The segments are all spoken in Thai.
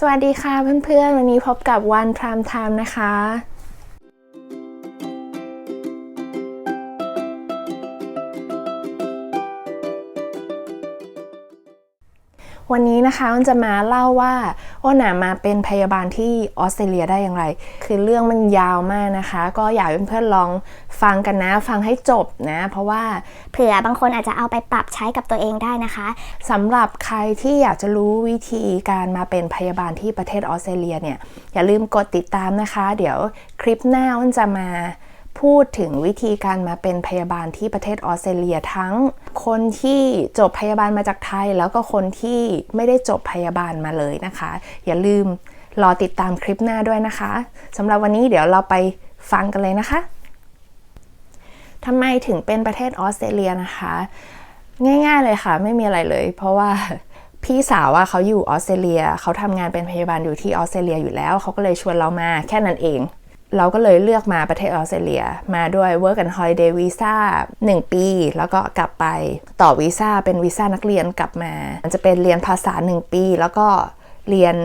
สวัสดีค่ะเพื่อนๆ วันนี้พบกับวันพรามไทม์นะคะ วันนี้นะคะมันจะมาเล่าว่า อ้นน่ะมาเป็นพยาบาลที่ออสเตรเลียได้อย่างไร คือเรื่องมันยาวมากนะคะ ก็อยากให้เพื่อนๆลองฟังกันนะ ฟังให้จบนะ เพราะว่าเผื่อบางคนอาจจะเอาไปปรับใช้กับตัวเองได้นะคะสำหรับใครที่อยากจะรู้วิธีการมาเป็นพยาบาลที่ประเทศออสเตรเลียเนี่ยอย่าลืมกดติดตามนะคะ เดี๋ยวคลิปหน้าอ้นจะมา พูดถึงวิธีการมาเป็นพยาบาลที่ประเทศออสเตรเลียทั้ง คนที่จบพยาบาลมาจากไทย แล้วก็คนที่ไม่ได้จบพยาบาลมาเลยนะคะ อย่าลืมรอติดตามคลิปหน้าด้วยนะคะสำหรับวันนี้เดี๋ยวเราไปฟังกันเลยนะคะทำไมถึงเป็นประเทศออสเตรเลียนะคะ ง่ายๆเลยค่ะ ไม่มีอะไรเลย เพราะว่าพี่สาวว่าเขาอยู่ออสเตรเลีย เขาทำงานเป็นพยาบาลอยู่ที่ออสเตรเลียอยู่แล้ว เขาก็เลยชวนเรามาแค่นั้นเอง เราก็เลยเลือกมาประเทศออสเตรเลีย มาด้วย Work and Holiday Visa 1 ปี แล้วก็กลับไปต่อวีซ่าเป็นวีซ่านักเรียนกลับมา มันจะเป็นเรียนภาษา 1 ปี แล้วก็เรียน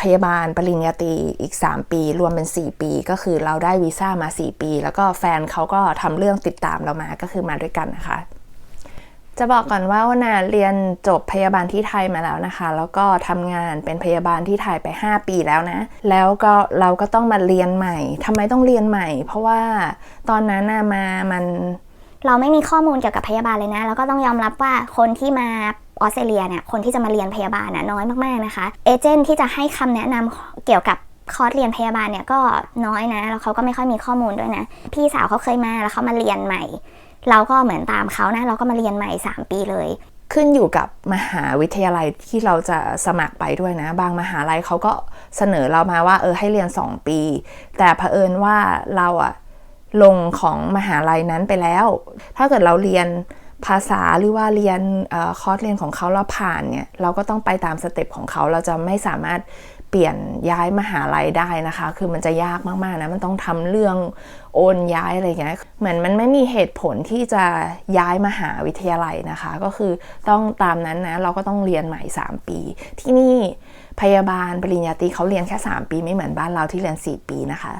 พยาบาลปริญญาตรีอีก 3 ปี รวมเป็น 4 ปี ก็คือเราได้วีซ่ามา 4 ปี แล้วก็แฟนเขาก็ทำเรื่องติดตามเรามาก็คือมาด้วยกันนะคะ จะบอกก่อนว่าว่านาเรียนจบพยาบาลที่ไทยมาแล้วนะคะ แล้วก็ทำงานเป็นพยาบาลที่ไทยไป 5 ปีแล้วนะ แล้วก็เราก็ต้องมาเรียนใหม่ทำไมต้องเรียนใหม่ เพราะว่าตอนนั้นน่ะมามันเราไม่มีข้อมูลเกี่ยวกับพยาบาลเลยนะ แล้วก็ต้องยอมรับว่าคนที่มาออสเตรเลียเนี่ยคนที่จะมาเรียนพยาบาลน่ะน้อยมากๆนะคะ เอเจนต์ที่จะให้คำแนะนำเกี่ยวกับ คอร์สเรียนพยาบาลเนี่ยก็น้อยนะ แล้วเขาก็ไม่ค่อยมีข้อมูลด้วยนะ พี่สาวเขาเคยมาแล้วเขามาเรียนใหม่ เราก็เหมือนตามเขานะ เราก็มาเรียนใหม่ 3 ปีเลย ขึ้นอยู่กับมหาวิทยาลัยที่เราจะสมัครไปด้วยนะ บางมหาลัยเขาก็เสนอเรามาว่าเออให้เรียน 2 ปี แต่เผอิญว่าเราอะลงของมหาลัยนั้นไปแล้ว ถ้าเกิดเราเรียนภาษาหรือว่าเรียนออคอร์สเรียนของเขาเราผ่านเนี่ย เราก็ต้องไปตามสเต็ปของเขาเราจะไม่สามารถ เปลี่ยนย้ายมหาลัยได้นะคะ คือมันจะยากมากๆนะ มันต้องทำเรื่องโอนย้ายอะไรอย่างเงี้ย เหมือนมันไม่มีเหตุผลที่จะย้ายมหาวิทยาลัยนะคะ ก็คือต้องตามนั้นนะ เราก็ต้องเรียนใหม่ 3 ปี ที่นี่พยาบาลปริญญาตรีเขาเรียนแค่ 3 ปีไม่เหมือนบ้านเราที่เรียน 4 ปีนะคะ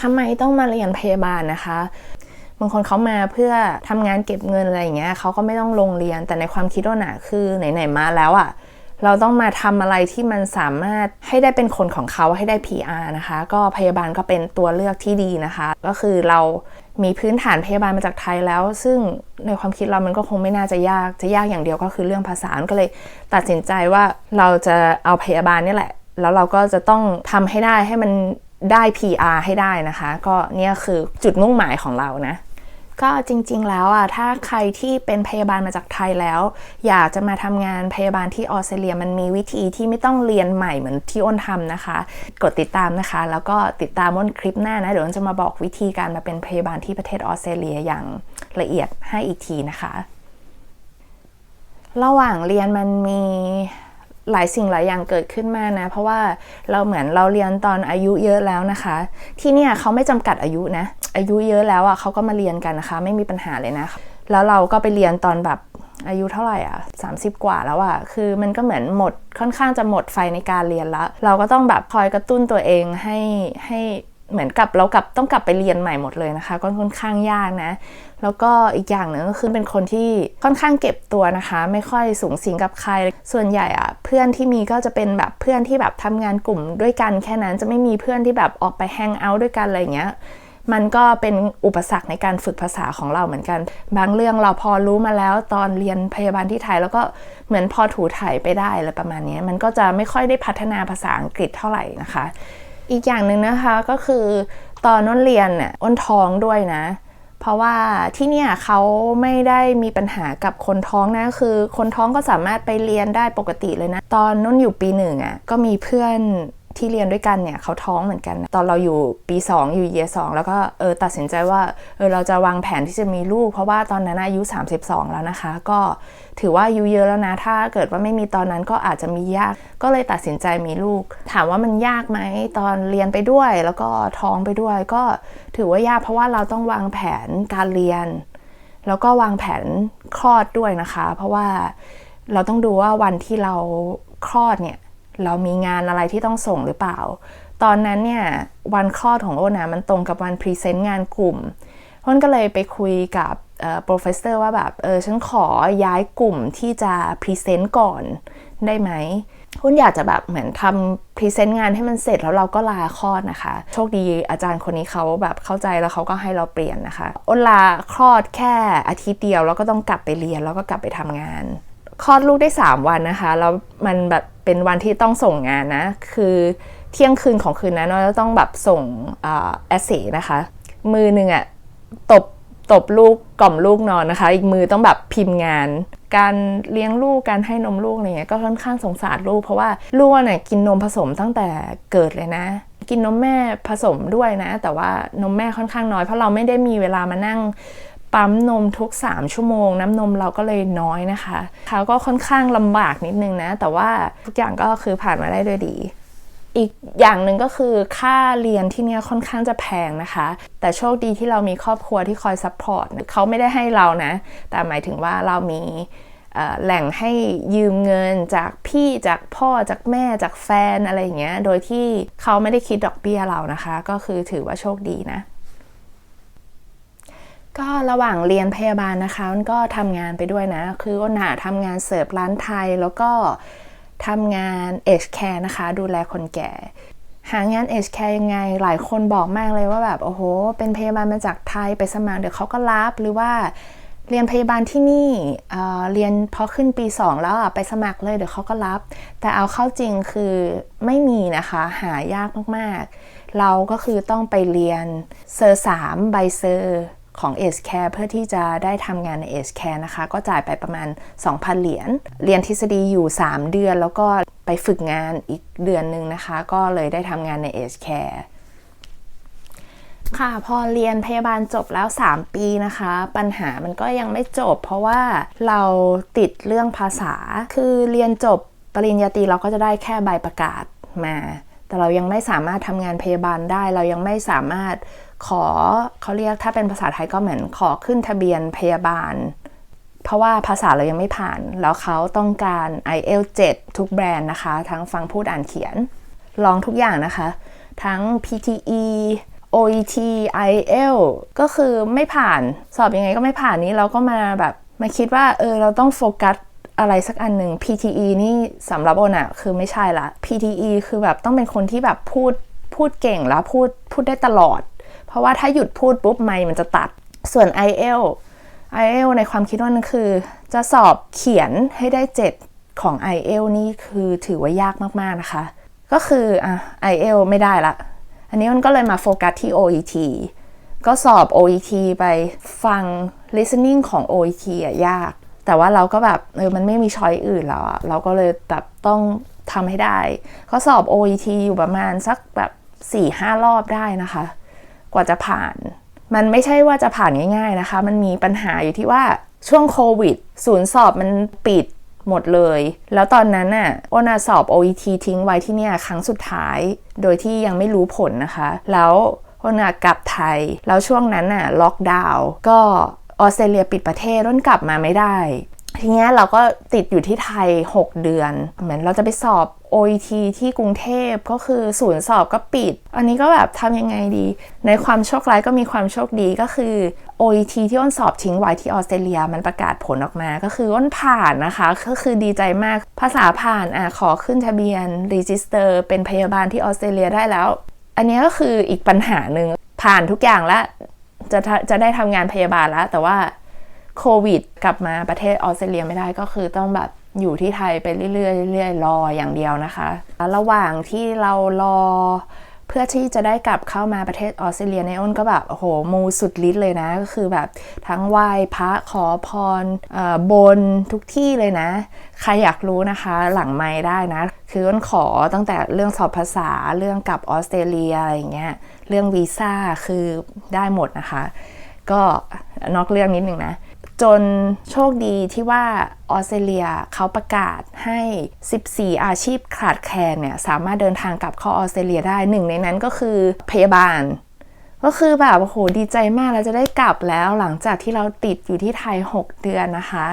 ทำไมต้องมาเรียนพยาบาลนะคะบางคนเขามาเพื่อทำงานเก็บเงินอะไรอย่างเงี้ยเขาก็ไม่ต้องลงเรียนแต่ในความคิดว่าน่ะคือไหนๆมาแล้วอะ่ะ เราต้องมาทำอะไรที่มันสามารถให้ได้เป็นคนของเขาให้ได้ PR นะคะ ก็พยาบาลก็เป็นตัวเลือกที่ดีนะคะ ก็คือเรามีพื้นฐานพยาบาลมาจากไทยแล้ว ซึ่งในความคิดเรามันก็คงไม่น่าจะยากจะยากอย่างเดียวก็คือเรื่องภาษาก็เลยตัดสินใจว่าเราจะเอาพยาบาลนี่แหละ แล้วเราก็จะต้องทำให้ได้ให้มันได้ PR ให้ได้นะคะ ก็เนี่ยคือจุดมุ่งหมายของเรานะ ก็จริง ๆ แล้วอะถ้าใครที่เป็นพยาบาลมาจากไทยแล้ว อยากจะมาทำงานพยาบาลที่ออสเตรเลียมันมีวิธีที่ไม่ต้องเรียนใหม่เหมือนที่อ้นทำนะคะ กดติดตามนะคะ แล้วก็ติดตามอ้นคลิปหน้านะเดี๋ยวอ้นจะมาบอกวิธีการมาเป็นพยาบาลที่ประเทศออสเตรเลียอย่างละเอียดให้อีกทีนะคะ ระหว่างเรียนมันมี หลายสิ่งหลายอย่างเกิดขึ้นมานะ เพราะว่าเราเหมือนเราเรียนตอนอายุเยอะแล้วนะคะ ที่เนี่ยเขาไม่จำกัดอายุนะ อายุเยอะแล้วอะเขาก็มาเรียนกันนะคะ ไม่มีปัญหาเลยนะ แล้วเราก็ไปเรียนตอนแบบอายุเท่าไหร่อะ30 กว่าแล้วอะคือมันก็เหมือนหมดค่อนข้างจะหมดไฟในการเรียนแล้วเราก็ต้องแบบคอยกระตุ้นตัวเองให้ให้ เหมือนกับเรากลับต้องกลับไปเรียนใหม่หมดเลยนะคะ ก็ค่อนข้างยากนะ แล้วก็อีกอย่างหนึ่งก็คือเป็นคนที่ค่อนข้างเก็บตัวนะคะ ไม่ค่อยสูงสิงกับใคร ส่วนใหญ่อะเพื่อนที่มีก็จะเป็นแบบเพื่อนที่แบบทำงานกลุ่มด้วยกันแค่นั้นจะไม่มีเพื่อนที่แบบออกไปแฮงเอาท์ด้วยกันอะไรเงี้ยมันก็เป็นอุปสรรคในการฝึกภาษาของเราเหมือนกัน บางเรื่องเราพอรู้มาแล้วตอนเรียนพยาบาลที่ไทย แล้วก็เหมือนพอถูถ่ายไปได้อะไรประมาณนี้ มันก็จะไม่ค่อยได้พัฒนาภาษาอังกฤษเท่าไหร่นะคะ อีกอย่างหนึ่งนะคะก็คือตอนน้นเรียนน่ะอ้นท้องด้วยนะ เพราะว่าที่เนี่ยเขาไม่ได้มีปัญหากับคนท้องนะคือ คนท้องก็สามารถไปเรียนได้ปกติเลยนะ ตอนน้นอยู่ปีหนึ่งอะ่ะก็มีเพื่อน ที่เรียนด้วยกันเนี่ยเขาท้องเหมือนกัน ตอนเราอยู่ปี 2 อยู่เยสองแล้วก็เออตัดสินใจว่าเออเราจะวางแผนที่จะมีลูก เพราะว่าตอนนั้นอายุ 32 แล้วนะคะ ก็ถือว่าอายุเยอะแล้วนะ ถ้าเกิดว่าไม่มีตอนนั้นก็อาจจะมียาก ก็เลยตัดสินใจมีลูก ถามว่ามันยากไหมตอนเรียนไปด้วย แล้วก็ท้องไปด้วย ก็ถือว่ายากเพราะว่าเราต้องวางแผนการเรียน แล้วก็วางแผนคลอดด้วยนะคะ เพราะว่าเราต้องดูว่าวันที่เราคลอดเนี่ย เรามีงานอะไรที่ต้องส่งหรือเปล่า ตอนนั้นเนี่ยวันคลอดของโอนะมันตรงกับวันพรีเซนต์งานกลุ่มอ้นก็เลยไปคุยกับโปรเฟสเซอร์ว่าแบบเออฉันขอย้ายกลุ่มที่จะพรีเซนต์ก่อนได้ไหมคุณอยากจะแบบเหมือนทำพรีเซนต์งานให้มันเสร็จแล้วเราก็ลาคลอดนะคะ โชคดีอาจารย์คนนี้เขาแบบเข้าใจแล้วเขาก็ให้เราเปลี่ยนนะคะอ้นลาคลอดแค่อาทิตย์เดียวแล้วก็ต้องกลับไปเรียนแล้วก็กลับไปทำงาน คลอดลูกได้ 3 วันนะคะ แล้วมันแบบเป็นวันที่ต้องส่งงานนะ คือเที่ยงคืนของคืนนั้นเราต้องแบบส่งแอสเซนะคะ มือหนึ่งอะตบตบลูกกล่อมลูกนอนนะคะ อีกมือต้องแบบพิมพ์งาน การเลี้ยงลูกการให้นมลูกอะไรเงี้ยก็ค่อนข้างสงสารลูก เพราะว่าลูกเนี่ยกินนมผสมตั้งแต่เกิดเลยนะ กินนมแม่ผสมด้วยนะ แต่ว่านมแม่ค่อนข้างน้อยเพราะเราไม่ได้มีเวลามานั่ง ปั๊มนมทุก 3 ชั่วโมง น้ำนมเราก็เลยน้อยนะคะเขาก็ค่อนข้างลำบากนิดนึงนะ แต่ว่าทุกอย่างก็คือผ่านมาได้ด้วยดี อีกอย่างหนึ่งก็คือค่าเรียนที่เนี่ยค่อนข้างจะแพงนะคะ แต่โชคดีที่เรามีครอบครัวที่คอยซัพพอร์ตเขาไม่ได้ให้เรานะ แต่หมายถึงว่าเรามีแหล่งให้ยืมเงินจากพี่จากพ่อจากแม่จากแฟนอะไรอย่างเงี้ย โดยที่เขาไม่ได้คิดดอกเบี้ยเรานะคะ ก็คือถือว่าโชคดีนะ ก็ระหว่างเรียนพยาบาลนะคะมันก็ทำงานไปด้วยนะ คืออ้นหาทำงานเสิร์ฟร้านไทย แล้วก็ทำงานเอชแคร์นะคะ ดูแลคนแก่ หางานเอชแคร์ยังไง หลายคนบอกมากเลยว่าแบบ โอ้โห เป็นพยาบาลมาจากไทยไปสมัครเดี๋ยวเขาก็รับหรือว่าเรียนพยาบาลที่นี่เเรียนพอขึ้นปี 2 แล้วไปสมัครเลยเดี๋ยวเขาก็รับ แต่เอาเข้าจริงคือไม่มีนะคะ หายากมากๆ เราก็คือต้องไปเรียนเซอร์สามใบเซอร์ ของ a อ e Care เพื่อที่จะได้ทำงานใน a อ e Care นะคะ ก็จ่ายไปประมาณ 2,000 เหรียญ เรียนทฤษฎีอยู่ 3 เดือน แล้วก็ไปฝึกงานอีกเดือนหนึ่งนะคะ ก็เลยได้ทำงานใน a อ e Care ค่ะพอเรียนพยาบาลจบแล้ว 3 ปีนะคะ ปัญหามันก็ยังไม่จบ เพราะว่าเราติดเรื่องภาษา คือเรียนจบปริญญาตรีเราก็จะได้แค่ใบประกาศมา แต่เรายังไม่สามารถทำงานพยาบาลได้ เรายังไม่สามารถ ขอเขาเรียกถ้าเป็นภาษาไทยก็เหมือนขอขึ้นทะเบียนพยาบาล เพราะว่าภาษาเรายังไม่ผ่าน แล้วเขาต้องการ IEL 7ทุกแบรนด์นะคะ ทั้งฟังพูดอ่านเขียน ลองทุกอย่างนะคะ ทั้ง PTE OET IEL ก็คือไม่ผ่านสอบยังไงก็ไม่ผ่านนี้เราก็มาแบบมาคิดว่าเออเราต้องโฟกัสอะไรสักอันหนึ่ง PTE นี่สำหรับโอนะคือไม่ใช่ละ PTE คือแบบต้องเป็นคนที่แบบพูดพูดเก่งแล้วพูดพูดได้ตลอด เพราะว่าถ้าหยุดพูดปุ๊บไมมันจะตัด ส่วน IEL IEL ในความคิดว่านั่นคือ จะสอบเขียนให้ได้ 7 ของ IEL นี่คือถือว่ายากมาก ๆ นะคะ ก็คืออะ IEL ไม่ได้ละ อันนี้มันก็เลยมาโฟกัสที่ OET ก็สอบ OET ไปฟัง listening ของ OET อะยาก แต่ว่าเราก็แบบเออมันไม่มีช้อยอื่นแล้วอะเราก็เลยแบบต้องทำให้ได้ ก็สอบ OET อยู่ประมาณสักแบบ4-5 รอบได้นะคะ กว่าจะผ่าน มันไม่ใช่ว่าจะผ่านง่าย ๆนะคะ มันมีปัญหาอยู่ที่ว่าช่วงโควิดศูนย์สอบมันปิดหมดเลย แล้วตอนนั้นน่ะอ้นาสอบ OET ทิ้งไว้ที่เนี่ยครั้งสุดท้าย โดยที่ยังไม่รู้ผลนะคะ แล้วอ้นากลับไทย แล้วช่วงนั้นน่ะล็อกดาวน์ก็ออสเตรเลียปิดประเทศร้นกลับมาไม่ได้ ทีนี้เราก็ติดอยู่ที่ไทย 6 เดือน เหมือนเราจะไปสอบ OET ที่กรุงเทพก็คือศูนย์สอบก็ปิด อันนี้ก็แบบทำยังไงดี ในความโชคร้ายก็มีความโชคดีก็คือ OET ที่อ้นสอบทิ้งไว้ที่ออสเตรเลียมันประกาศผลออกมา ก็คืออ้นผ่านนะคะ ก็คือดีใจมาก ภาษาผ่านอะขอขึ้นทะเบียนรีจิสเตอร์เป็นพยาบาลที่ออสเตรเลียได้แล้ว อันนี้ก็คืออีกปัญหาหนึ่งผ่านทุกอย่างแล้วจะจะได้ทำงานพยาบาลแล้ว แต่ว่า โควิด กลับมาประเทศออสเตรเลียไม่ได้ก็คือต้องแบบอยู่ที่ไทยไปเรื่อยๆเรื่อยๆรออย่างเดียวนะคะระหว่างที่เรารอเพื่อที่จะได้กลับเข้ามาประเทศออสเตรเลียในอ้นก็แบบโอ้โหมูสุดฤทธิ์เลยนะ ก็คือแบบทั้งไหว้พระขอพรบนทุกที่เลยนะ ใครอยากรู้นะคะหลังไม่ได้นะ คืออ้นขอตั้งแต่เรื่องสอบภาษาเรื่องกลับออสเตรเลียอะไรอย่างเงี้ยเรื่องวีซ่าคือได้หมดนะคะ ก็นอกเรื่องนิดนึงนะ จนโชคดีที่ว่าออสเตรเลียเขาประกาศให้ 14 อาชีพขาดแคลนเนี่ยสามารถเดินทางกลับเข้าออสเตรเลียได้หนึ่งในนั้นก็คือพยาบาล ก็คือแบบโอ้โหดีใจมากเราจะได้กลับแล้วหลังจากที่เราติดอยู่ที่ไทย 6 เดือนนะคะ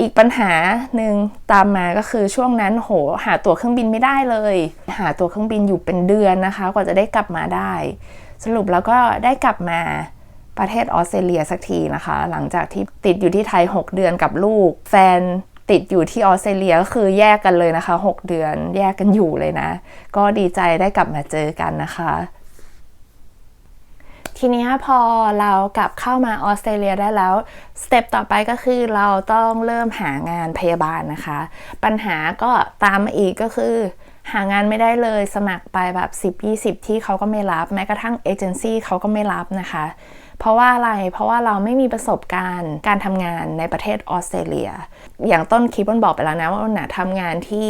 อีกปัญหาหนึ่งตามมาก็คือช่วงนั้นโหหาตั๋วเครื่องบินไม่ได้เลย หาตั๋วเครื่องบินอยู่เป็นเดือนนะคะ กว่าจะได้กลับมาได้ สรุปแล้วก็ได้กลับมา ประเทศออสเตรเลียสักทีนะคะ หลังจากที่ติดอยู่ที่ไทย 6 เดือนกับลูก แฟนติดอยู่ที่ออสเตรเลียก็คือแยกกันเลยนะคะ 6 เดือนแยกกันอยู่เลยนะ ก็ดีใจได้กลับมาเจอกันนะคะ ทีนี้พอเรากลับเข้ามาออสเตรเลียได้แล้วสเต็ปต่อไปก็คือเราต้องเริ่มหางานพยาบาลนะคะ ปัญหาก็ตามมาอีกก็คือหางานไม่ได้เลยสมัครไปแบบ 10-20 ที่เขาก็ไม่รับ แม้กระทั่งเอเจนซี่เขาก็ไม่รับนะคะ เพราะว่าอะไร เพราะว่าเราไม่มีประสบการณ์การทำงานในประเทศออสเตรเลีย อย่างต้นคลิปมันบอกไปแล้วนะว่ามันนะทำงานที่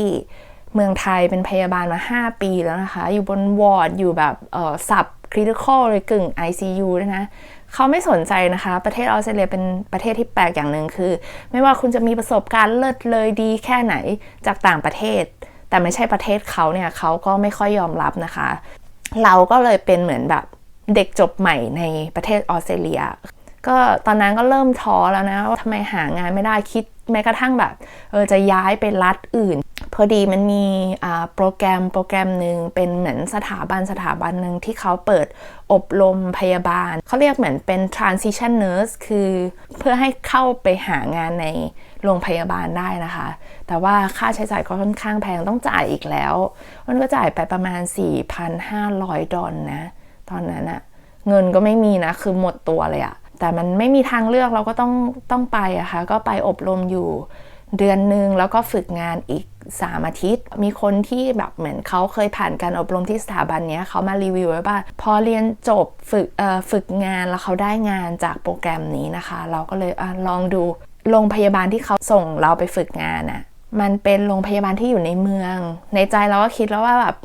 เมืองไทยเป็นพยาบาลมา 5 ปีแล้วนะคะ อยู่บนวอร์ด อยู่แบบเออสับคริติคอลเลยกึ่ง ICU ด้วยนะเขาไม่สนใจนะคะ ประเทศออสเตรเลียเป็นประเทศที่แปลกอย่างหนึ่งคือ ไม่ว่าคุณจะมีประสบการณ์เลิศเลยดีแค่ไหนจากต่างประเทศ แต่ไม่ใช่ประเทศเขาเนี่ยเขาก็ไม่ค่อยยอมรับนะคะ เราก็เลยเป็นเหมือนแบบ เด็กจบใหม่ในประเทศออสเตรเลีย ก็ตอนนั้นก็เริ่มท้อแล้วนะว่าทำไมหางานไม่ได้คิดแม้กระทั่งแบบเออจะย้ายไปรัฐอื่น พอดีมันมีอ่าโปรแกรมโปรแกรมหนึ่งเป็นเหมือนสถาบันสถาบันหนึ่งที่เขาเปิดอบรมพยาบาล เขาเรียกเหมือนเป็น transition nurse คือเพื่อให้เข้าไปหางานในโรงพยาบาลได้นะคะ แต่ว่าค่าใช้จ่ายก็ค่อนข้างแพงต้องจ่ายอีกแล้ว มันก็จ่ายไปประมาณ 4,500 ดอลลาร์นะ ตอนนั้นอะเงินก็ไม่มีนะ คือหมดตัวเลยอะแต่มันไม่มีทางเลือกเราก็ต้องต้องไปอะค่ะก็ไปอบรมอยู่เดือนหนึ่งแล้วก็ฝึกงานอีก 3 อาทิตย์ มีคนที่แบบเหมือนเขาเคยผ่านการอบรมที่สถาบันเนี้ยเขามารีวิวไว้ว่าพอเรียนจบฝึกเอ่อฝึกงานแล้วเขาได้งานจากโปรแกรมนี้นะคะ เราก็เลยอลองดูโรงพยาบาลที่เขาส่งเราไปฝึกงานอะมันเป็นโรงพยาบาลที่อยู่ในเมือง ในใจเราก็คิดแล้วว่าแบบ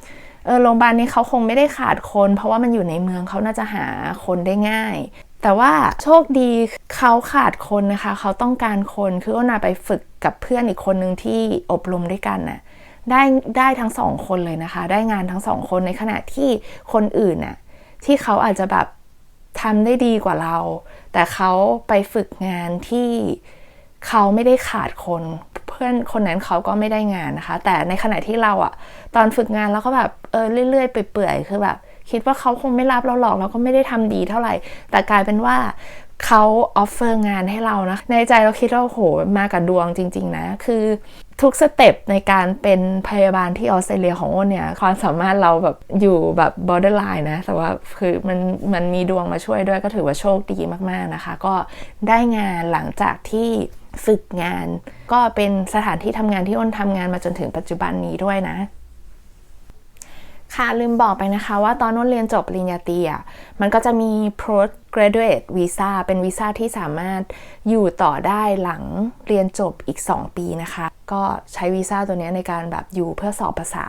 เออโรงพยาบาลนี้เขาคงไม่ได้ขาดคน เพราะว่ามันอยู่ในเมืองเขาน่าจะหาคนได้ง่าย แต่ว่าโชคดีเขาขาดคนนะคะ เขาต้องการคนคืออ้นาไปฝึกกับเพื่อนอีกคนหนึ่งที่อบรมด้วยกันน่ะได้ได้ทั้งสองคนเลยนะคะ ได้งานทั้งสองคนในขณะที่คนอื่นน่ะที่เขาอาจจะแบบทำได้ดีกว่าเรา แต่เขาไปฝึกงานที่เขาไม่ได้ขาดคน พื่อนคนนั้นเขาก็ไม่ได้งานนะคะ แต่ในขณะที่เราอะตอนฝึกงานเราก็แบบเออเรื่อยๆเปื่อยๆคือแบบคิดว่าเขาคงไม่รับเราหรอกเราก็ไม่ได้ทำดีเท่าไหร่ แต่กลายเป็นว่าเขาออฟเฟอร์งานให้เรานะในใจเราคิดว่าโหมากับดวงจริง ๆ นะ คือ ทุกสเต็ปในการเป็นพยาบาลที่ออสเตรเลียของอ้นเนี่ย ความสามารถเราแบบอยู่แบบ borderline นะ แต่ว่าคือมันมันมีดวงมาช่วยด้วยก็ถือว่าโชคดีมากๆนะคะ ก็ได้งานหลังจากที่ฝึกงาน ก็เป็นสถานที่ทำงานที่อ้นทำงานมาจนถึงปัจจุบันนี้ด้วยนะ ค่ะลืมบอกไปนะคะว่าตอนน้นเรียนจบปริญญาตรีอะมันก็จะมี postgraduate visa เป็นวีซ่าที่สามารถอยู่ต่อได้หลังเรียนจบอีก 2 ปีนะคะ ก็ใช้วีซ่าตัวนี้ในการแบบอยู่เพื่อสอบภาษา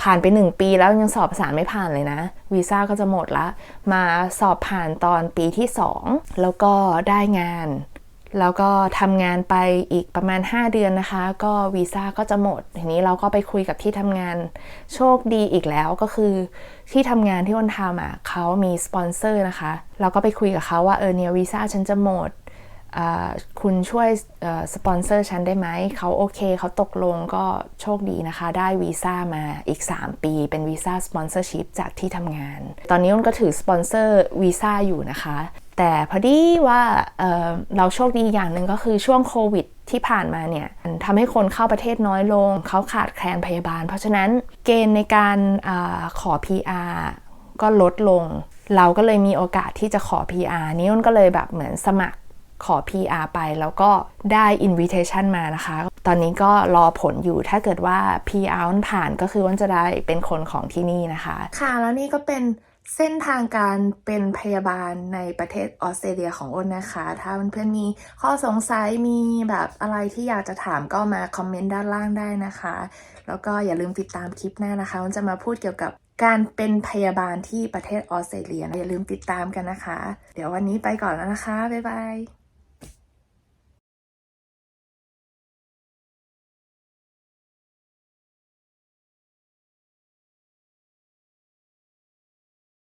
ผ่านไป 1 ปีแล้วยังสอบภาษาไม่ผ่านเลยนะ วีซ่าก็จะหมดละ มาสอบผ่านตอนปีที่ 2 แล้วก็ได้งาน แล้วก็ทำงานไปอีกประมาณ 5 เดือนนะคะ ก็วีซ่าก็จะหมดทีนี้เราก็ไปคุยกับที่ทำงานโชคดีอีกแล้วก็คือที่ทำงานที่อนทำอะเขามีสปอนเซอร์นะคะ เราก็ไปคุยกับเขาว่าเออเนี่ยวีซ่าฉันจะหมดคุณช่วยสปอนเซอร์ฉันได้ไหม เขาโอเค เขาตกลงก็โชคดีนะคะ ได้วีซ่ามาอีก 3 ปี เป็นวีซ่าสปอนเซอร์ชิพจากที่ทำงาน ตอนนี้อ้นก็ถือสปอนเซอร์วีซ่าอยู่นะคะ แต่พอดีว่าเเราโชคดีอย่างหนึ่งก็คือช่วงโควิดที่ผ่านมาเนี่ยทำให้คนเข้าประเทศน้อยลง เขาขาดแคลนพยาบาล เพราะฉะนั้นเกณฑ์ในการอาขอ PR ก็ลดลง เราก็เลยมีโอกาสที่จะขอ PR นี่นก็เลยแบบเหมือนสมัครขอ PR ไปแล้วก็ได้ invitation มานะคะ ตอนนี้ก็รอผลอยู่ถ้าเกิดว่า PR อ้นผ่านก็คืออ้นจะได้เป็นคนของที่นี่นะคะ ค่ะแล้วนี่ก็เป็น เส้นทางการเป็นพยาบาลในประเทศออสเตรเลียของอ้นนะคะ ถ้าเพื่อนๆมีข้อสงสัยมีแบบอะไรที่อยากจะถามก็มาคอมเมนต์ด้านล่างได้นะคะ แล้วก็อย่าลืมติดตามคลิปหน้านะคะอ้นจะมาพูดเกี่ยวกับการเป็นพยาบาลที่ประเทศออสเตรเลียอย่าลืมติดตามกันนะคะ เดี๋ยววันนี้ไปก่อนแล้วนะคะ บ๊ายบาย